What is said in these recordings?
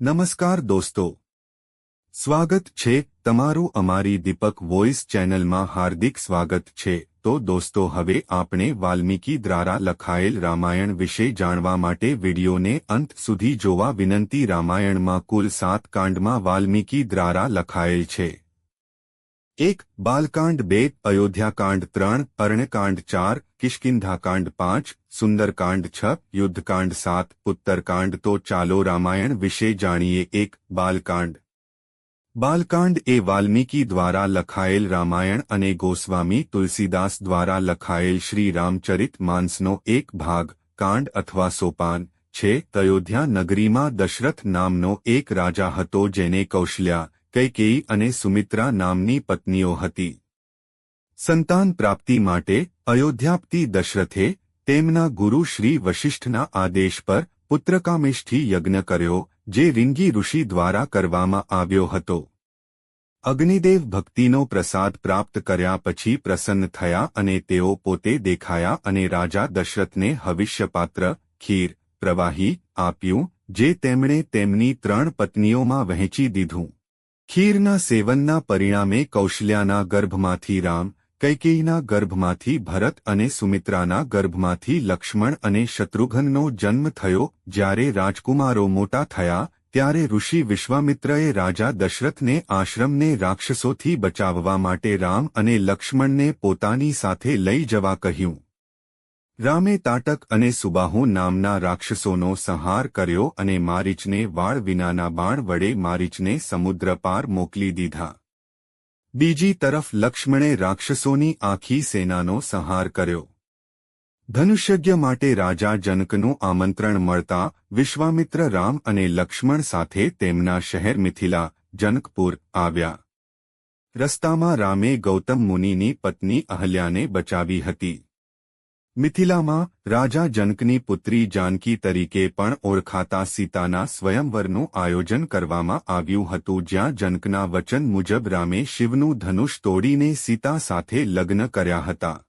નમસ્કાર દોસ્તો. સ્વાગત છે તમારું અમારી દીપક વોઇસ ચેનલમાં હાર્દિક સ્વાગત છે. તો દોસ્તો, હવે આપણે વાલ્મીકી દ્વારા લખાયેલ રામાયણ વિશે જાણવા માટે વિડીયોને અંત સુધી જોવા વિનંતી રામાયણમાં કુલ સાત કાંડમાં વાલ્મીકી દ્વારા લખાયેલ છે. એક, બાલકાંડ બે અયોધ્યાકાંડ ત્રણ, અર્ણકાંડ ચાર કિષ્કિંધાકાંડ પાંચ સુંદરકાંડ છ યુદ્ધકાંડ સાત ઉત્તરકાંડ તો ચાલો રામાયણ વિશે જાણીએ એક, બાલકાંડ. બાલકાંડ એ વાલ્મીકી દ્વારા લખાયેલ રામાયણ અને ગોસ્વામી તુલસીદાસ દ્વારા લખાયેલ શ્રી રામચરિત માનસનો એક ભાગ, કાંડ અથવા સોપાન, છે. અયોધ્યા નગરીમાં દશરથ નામનો એક રાજા હતો જેને કૌશલ્યા, કૈકેયી અને સુમિત્રા નામની પત્નીઓ હતી. સંતાન પ્રાપ્તિ માટે અયોધ્યાપતિ દશરથે તેમના ગુરુ શ્રી વશિષ્ઠના આદેશ પર પુત્રકામેશથી યજ્ઞ કર્યો, જે રિંગી ઋષિ દ્વારા કરવામાં આવ્યો હતો. અગ્નિદેવ ભક્તિનો પ્રસાદ પ્રાપ્ત કર્યા પછી પ્રસન્ન થયા અને તેઓ પોતે દેખાયા અને રાજા દશરથને હવિષ્યપાત્ર, ખીર, પ્રવાહી આપ્યું, જે તેમણે તેમની ત્રણ પત્નીઓમાં વહેંચી દીધું. ખીરના સેવનના પરિણામે કૌશલ્યાના ગર્ભમાંથી રામ કૈકેયીના ગર્ભમાંથી ભરત અને સુમિત્રાના ગર્ભમાંથી લક્ષ્મણ અને શત્રુઘ્નનો જન્મ થયો. જ્યારે રાજકુમારો મોટા થયા, ત્યારે ઋષિ વિશ્વામિત્રએ રાજા દશરથને આશ્રમને રાક્ષસોથી બચાવવા માટે રામ અને લક્ષ્મણને પોતાની સાથે લઈ જવા કહ્યું. રામે તાટક અને સુબાહુ નામના રાક્ષસોનો સંહાર કર્યો અને મારીચને વાળ વિનાના બાણ વડે મારીચને સમુદ્ર પાર મોકલી દીધા. બીજી તરફ લક્ષ્મણે રાક્ષસોની આખી સેનાનો સંહાર કર્યો. ધનુષ્યજ્ઞ માટે રાજા જનકનું આમંત્રણ મળતા વિશ્વામિત્ર રામ અને લક્ષ્મણ સાથે તેમના શહેર મિથિલા, જનકપુર આવ્યા. રસ્તામાં રામે ગૌતમ મુનિની પત્ની અહલ્યાને બચાવી હતી. મિથિલામાં રાજા જનકની પુત્રી જાનકી તરીકે પણ ઓળખાતા સીતાના સ્વયંવરનું આયોજન કરવામાં આવ્યું હતું, જ્યાં જનકના વચન મુજબ રામે શિવનું ધનુષ તોડીને સીતા સાથે લગ્ન કર્યા હતા.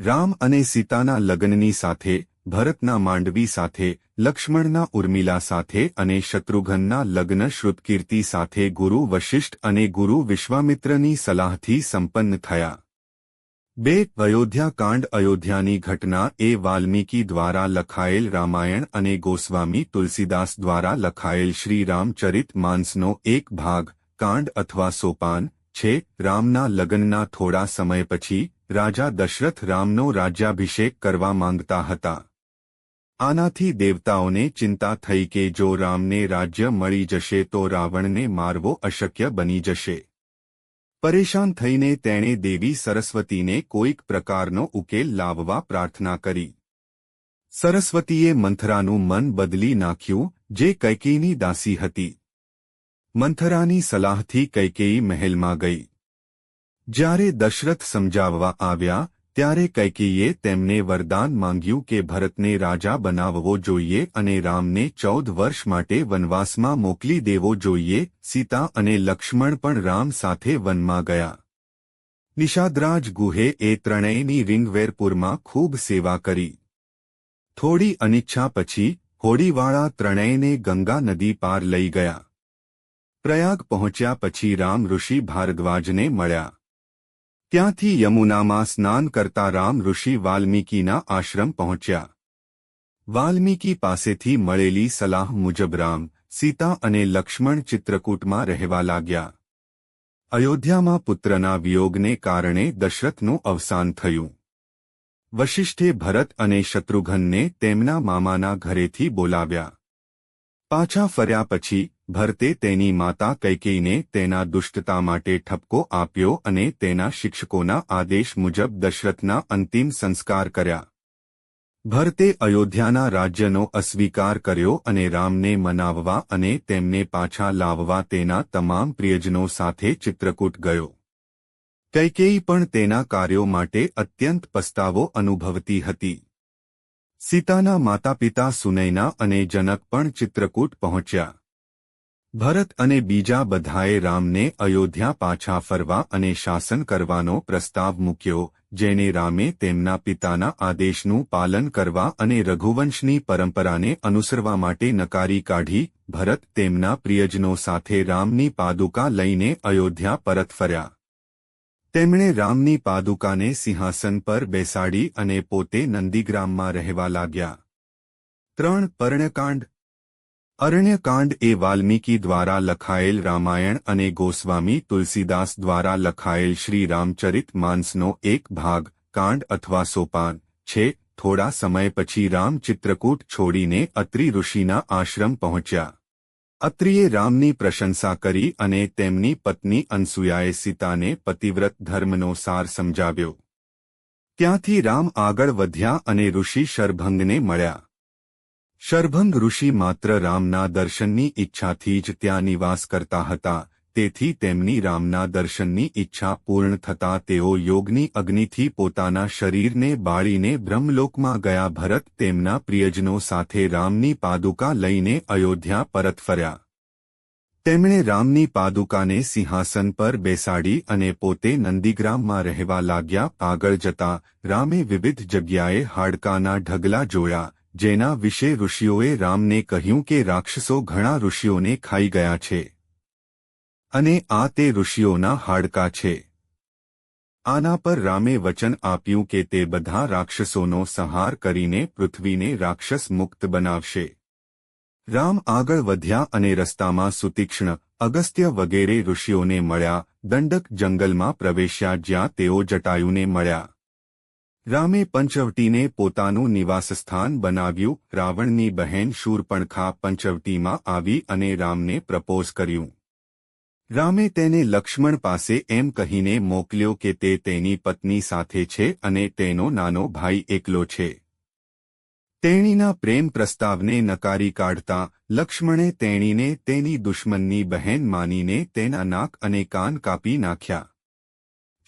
રામ અને સીતાના લગ્નની સાથે, ભરતના માંડવી સાથે, લક્ષ્મણના ઉર્મિલા સાથે અને શત્રુઘ્નના લગ્ન શ્રુતકીર્તિ સાથે ગુરુ વશિષ્ઠ અને ગુરુ વિશ્વામિત્રની સલાહથી સંપન્ન થયા. બે અયોધ્યાકાંડ અયોધ્યાની ઘટના એ વાલ્મીકી દ્વારા લખાયેલ રામાયણ અને ગોસ્વામી તુલસીદાસ દ્વારા લખાયેલ શ્રી રામચરિત એક ભાગ, કાંડ અથવા સોપાન, છે, રામના લગ્નના થોડા સમય પછી, રાજા દશરથ રામનો રાજ્યાભિષેક કરવા માંગતા હતા. આનાથી દેવતાઓને ચિંતા થઈ કે જો રામને રાજ્ય મળી જશે તો રાવણને મારવો અશક્ય બની જશે. પરેશાન થઈને તેણે દેવી સરસ્વતીને કોઈક પ્રકારનો ઉકેલ લાવવા પ્રાર્થના કરી. સરસ્વતીએ મંથરાનું મન બદલી નાખ્યું, જે કૈકેયીની દાસી હતી. મંથરાની સલાહથી કૈકેયી મહેલમાં ગઈ. જ્યારે દશરથ સમજાવવા આવ્યા ત્યારે કૈકેયીએ તેમને વરદાન માંગ્યું કે ભરતને રાજા બનાવવો જોઈએ અને રામને ચૌદ વર્ષ માટે વનવાસમાં મોકલી દેવો જોઈએ, સીતા અને લક્ષ્મણ પણ રામ સાથે વનમાં ગયા. નિષાદરાજ ગુહે એ ત્રણેયની રિંગવેરપુરમાં ખૂબ સેવા કરી. થોડી અનિચ્છા પછી, હોડીવાળા ત્રણેયને ગંગા નદી પાર લઈ ગયા. પ્રયાગ પહોંચ્યા પછી રામ ઋષિ ભારદ્વાજને મળ્યા. ત્યાંથી યમુનામાં સ્નાન કરતા રામ ઋષિ વાલ્મીકીના આશ્રમ પહોંચ્યા. વાલ્મીકી પાસેથી મળેલી સલાહ મુજબ રામ, સીતા અને લક્ષ્મણ ચિત્રકૂટમાં રહેવા લાગ્યા. અયોધ્યામાં પુત્રના વિયોગને કારણે દશરથનું અવસાન થયું. વશિષ્ઠે ભરત અને શત્રુઘ્નને તેમના મામાના ઘરેથી બોલાવ્યા. પાછા ફર્યા પછી ભરતે તેની માતા કૈકેયીને તેના દુષ્ટતા માટે ઠપકો આપ્યો અને તેના શિક્ષકોના આદેશ મુજબ દશરથના અંતિમ સંસ્કાર કર્યા. ભરતે અયોધ્યાના રાજ્યનો અસ્વીકાર કર્યો અને રામને મનાવવા અને તેમને પાછા લાવવા તેના તમામ પ્રિયજનો સાથે ચિત્રકૂટ ગયો. કૈકેયી પણ તેના કાર્યો માટે અત્યંત પસ્તાવો અનુભવતી હતી. સીતાના માતાપિતા સુનૈના અને જનક પણ ચિત્રકૂટ પહોંચ્યા. ભરત અને બીજા બધાએ રામને અયોધ્યા પાછા ફરવા અને શાસન કરવાનો પ્રસ્તાવ મૂક્યો જેને રામે તેમના પિતાના આદેશનું પાલન કરવા અને રઘુવંશની પરંપરાને અનુસરવા માટે નકારી કાઢી, ભરત તેમના પ્રિયજનો સાથે રામની પાદુકા લઈને અયોધ્યા પરત ફર્યા. તેમણે રામની પાદુકાને સિંહાસન પર બેસાડી અને પોતે નંદીગ્રામમાં રહેવા લાગ્યા. ત્રણ પર્ણકાંડ અરણ્યકાંડ એ વાલ્મીકી દ્વારા લખાયેલ રામાયણ અને ગોસ્વામી તુલસીદાસ દ્વારા લખાયેલ શ્રી રામચરિત માનસનો એક ભાગ, કાંડ અથવા સોપાન, છે. થોડા સમય પછી રામ ચિત્રકૂટ છોડીને અત્રિ ઋષિના આશ્રમ પહોંચ્યા. અત્રિએ રામની પ્રશંસા કરી અને તેમની પત્ની અનસુયાએ સીતાને પતિવ્રત ધર્મનો સાર સમજાવ્યો. ત્યાંથી રામ આગળ વધ્યા અને ઋષિ શરભંગને મળ્યા. શરભંગ ઋષિ માત્ર રામના દર્શનની ઈચ્છાથી જ ત્યાં નિવાસ કરતા હતા, તેથી તેમની રામના દર્શનની ઈચ્છા પૂર્ણ થતાં તેઓ યોગની અગ્નિથી પોતાના શરીરને બાળીને બ્રહ્મલોકમાં ગયા ભરત તેમના પ્રિયજનો સાથે રામની પાદુકા લઈને અયોધ્યા પરત ફર્યા. તેમણે રામની પાદુકાને સિંહાસન પર બેસાડી અને પોતે નંદીગ્રામમાં રહેવા લાગ્યા, આગળ જતા રામે વિવિધ જગ્યાએ હાડકાના ઢગલા જોયા જેના વિશે ઋષિઓએ રામને કહ્યું કે રાક્ષસો ઘણા ઋષિઓને ખાઈ ગયા છે. અને આ તે ઋષિઓના હાડકા છે. આના પર રામે વચન આપ્યું કે તે બધા રાક્ષસોનો સંહાર કરીને પૃથ્વીને રાક્ષસ મુક્ત બનાવશે. રામ આગળ વધ્યા અને રસ્તામાં સુતીક્ષ્ણ, અગસ્ત્ય વગેરે ઋષિઓને મળ્યા, દંડક જંગલમાં પ્રવેશ્યા જ્યાં તેઓ જટાયુને મળ્યા. રામે પંચવટીને પોતાનું નિવાસસ્થાન બનાવ્યું. રાવણની બહેન શૂરપણખા પંચવટીમાં આવી અને રામને પ્રપોઝ કર્યું. રામે તેને લક્ષ્મણ પાસે એમ કહીને મોકલ્યો કે તે તેની પત્ની સાથે છે અને તેનો નાનો ભાઈ એકલો છે. તેણીના પ્રેમ પ્રસ્તાવને નકારી કાઢતા લક્ષ્મણે તેણીને તેની દુશ્મનની બહેન માનીને તેના નાક અને કાન કાપી નાખ્યા.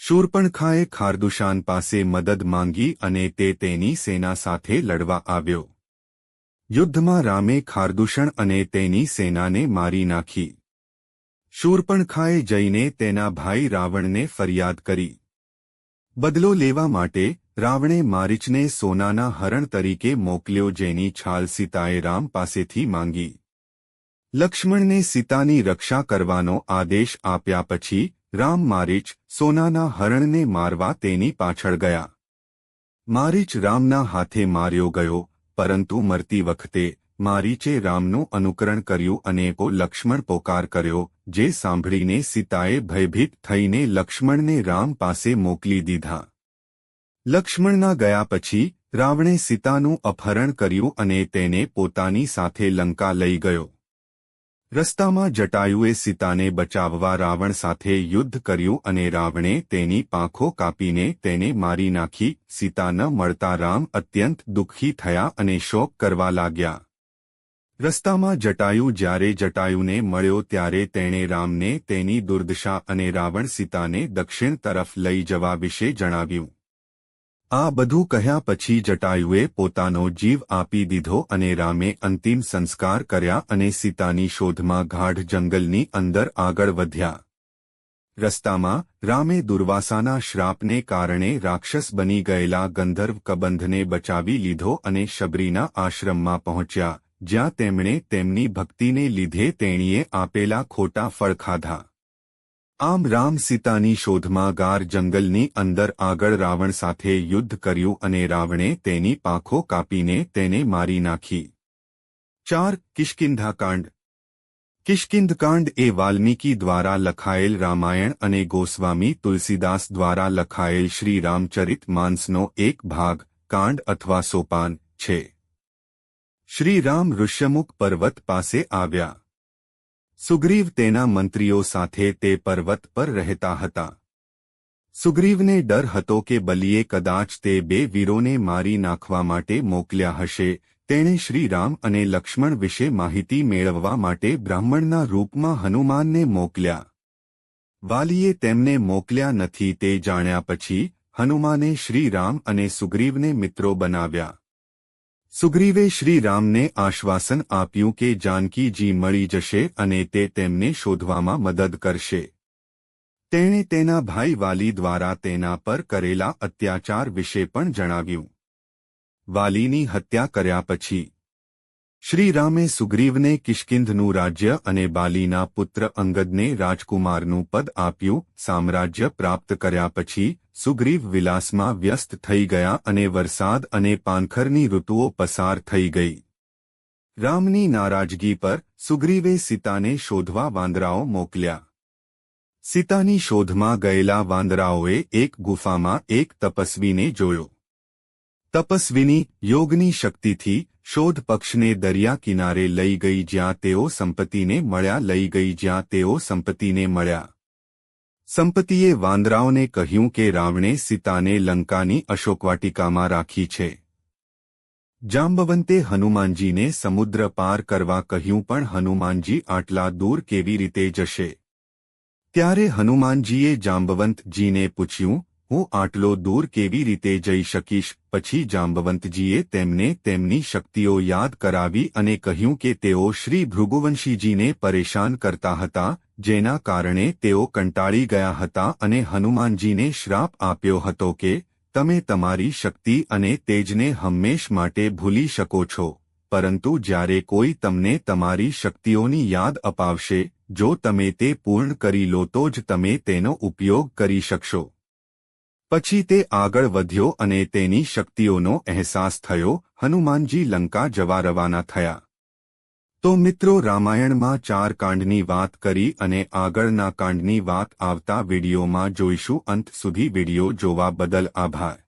શૂરપણખાએ ખારદુશાન પાસે મદદ માંગી અને તે તેની સેના સાથે લડવા આવ્યો. યુદ્ધમાં રામે ખારદુષણ અને તેની સેનાને મારી નાખી. શૂર્પણખાએ જઈને તેના ભાઈ રાવણને ફરિયાદ કરી. બદલો લેવા માટે રાવણે મારીચને સોનાના હરણ તરીકે મોકલ્યો જેની છાલ સીતાએ રામ પાસેથી માંગી. લક્ષ્મણને સીતાની રક્ષા કરવાનો આદેશ આપ્યા પછી રામ મારીચ સોનાના હરણને મારવા તેની પાછળ ગયા. મારીચ રામના હાથે માર્યો ગયો, પરંતુ મરતી વખતે મારીચે રામનું અનુકરણ કર્યું અને કો લક્ષ્મણ પોકાર કર્યો, જે સાંભળીને સીતાએ ભયભીત થઈને લક્ષ્મણને રામ પાસે મોકલી દીધા. લક્ષ્મણના ગયા પછી રાવણે સીતાનું અપહરણ કર્યું અને તેને પોતાની સાથે લંકા લઈ ગયો. રસ્તામાં જટાયુએ સીતાને બચાવવા રાવણ સાથે યુદ્ધ કર્યું અને રાવણે તેની પાંખો કાપીને તેને મારી નાખી. સીતા ન મળતા રામ અત્યંત દુઃખી થયા અને શોક કરવા લાગ્યા. રસ્તામાં જટાયુ જ્યારે જટાયુને મળ્યો ત્યારે તેણે રામને તેની દુર્દશા અને રાવણ સીતાને દક્ષિણ તરફ લઈ જવા વિશે જણાવ્યું. આ બધું કહ્યા પછી જટાયુએ પોતાનો જીવ આપી દીધો અને રામે અંતિમ સંસ્કાર કર્યા અને સીતાની શોધમાં ગાઢ જંગલની અંદર આગળ વધ્યા. રસ્તામાં રામે દુર્વાસાના શ્રાપને કારણે રાક્ષસ બની ગયેલા ગંધર્વ કબંધને બચાવી લીધો અને શબરીના આશ્રમમાં પહોંચ્યા, જ્યાં તેમણે તેમની ભક્તિને લીધે તેણીએ આપેલા ખોટા ફળ ખાધા આમ રામ સીતાની શોધમાં ગાર જંગલની અંદર આગળ રાવણ સાથે યુદ્ધ કર્યું અને રાવણે તેની પાંખો કાપીને તેને મારી નાખી. ચાર, કિષ્કિંધાકાંડ. કિષ્કિંધકાંડ એ વાલ્મીકી દ્વારા લખાયેલ રામાયણ અને ગોસ્વામી તુલસીદાસ દ્વારા લખાયેલ શ્રી રામચરિત માનસનો એક ભાગ, કાંડ અથવા સોપાન, છે. શ્રી રામ ઋષ્યમુખ પર્વત પાસે આવ્યા. સુગ્રીવ તેના મંત્રીઓ સાથે તે પર્વત પર રહેતા હતા. સુગ્રીવને ડર હતો કે બલિએ કદાચ તે બે વીરોને મારી નાખવા માટે મોકલ્યા હશે, તેણે શ્રીરામ અને લક્ષ્મણ વિશે માહિતી મેળવવા માટે બ્રાહ્મણના રૂપમાં હનુમાનને મોકલ્યા. વાલીએ તેમને મોકલ્યા નથી તે જાણ્યા પછી, હનુમાને શ્રીરામ અને સુગ્રીવને મિત્રો બનાવ્યા. સુગ્રીવે શ્રીરામને આશ્વાસન આપ્યું કે જાનકીજી મળી જશે અને તે તેમને શોધવામાં મદદ કરશે. તેણે તેના ભાઈ વાલી દ્વારા તેના પર કરેલા અત્યાચાર વિશે પણ જણાવ્યું. વાલીની હત્યા કર્યા પછી શ્રીરામે સુગ્રીવને કિષ્કિંધનું રાજ્ય અને બાલીના પુત્ર અંગદને રાજકુમારનું પદ આપ્યું, સામ્રાજ્ય પ્રાપ્ત કર્યા પછી સુગ્રીવ વિલાસમાં વ્યસ્ત થઈ ગયા અને વરસાદ અને પાનખરની ઋતુઓ પસાર થઈ ગઈ. રામની નારાજગી પર સુગ્રીવે સીતાને શોધવા વાંદરાઓ મોકલ્યા. સીતાની શોધમાં ગયેલા વાંદરાઓએ એક ગુફામાં એક તપસ્વીને જોયો. તપસ્વીની યોગની શક્તિથી શોધ પક્ષને દરિયા કિનારે લઈ ગઈ જ્યાં તેઓ સંપત્તિને મળ્યા, લઈ ગઈ જ્યાં તેઓ સંપત્તિને મળ્યા. સંપત્તિએ વાંદરાઓને કહ્યું કે રાવણે સીતાને લંકાની અશોકવાટિકામાં રાખી છે. જાંબવંતે હનુમાનજીને સમુદ્ર પાર કરવા કહ્યું, પણ હનુમાનજી આટલા દૂર કેવી રીતે જશે? ત્યારે હનુમાનજીએ જાંબવંતજીને પૂછ્યું હું આટલો દૂર કેવી રીતે જઈ શકીશ? પછી જાંબવંતજીએ તેમને તેમની શક્તિઓ યાદ કરાવી અને કહ્યું કે તેઓ શ્રી ભૃગુવંશીજીને પરેશાન કરતા હતા, જેના કારણે તેઓ કંટાળી ગયા હતા અને હનુમાનજીને શ્રાપ આપ્યો હતો કે, તમે તમારી શક્તિ અને તેજને હંમેશ માટે ભૂલી શકો છો, પરંતુ જ્યારે કોઈ તમને તમારી શક્તિઓની યાદ અપાવશે, જો તમે તે પૂર્ણ કરી લો તો જ તમે તેનો ઉપયોગ કરી શકશો. પછી તે આગળ વધ્યો અને તેની શક્તિઓનો અહેસાસ થયો, હનુમાનજી લંકા જવા રવાના થયા. તો મિત્રો રામાયણમાં ચાર કાંડની વાત કરી અને આગળના કાંડની વાત આવતા વિડીયોમાં જોઈશું, અંત સુધી વીડિયો જોવા બદલ આભાર.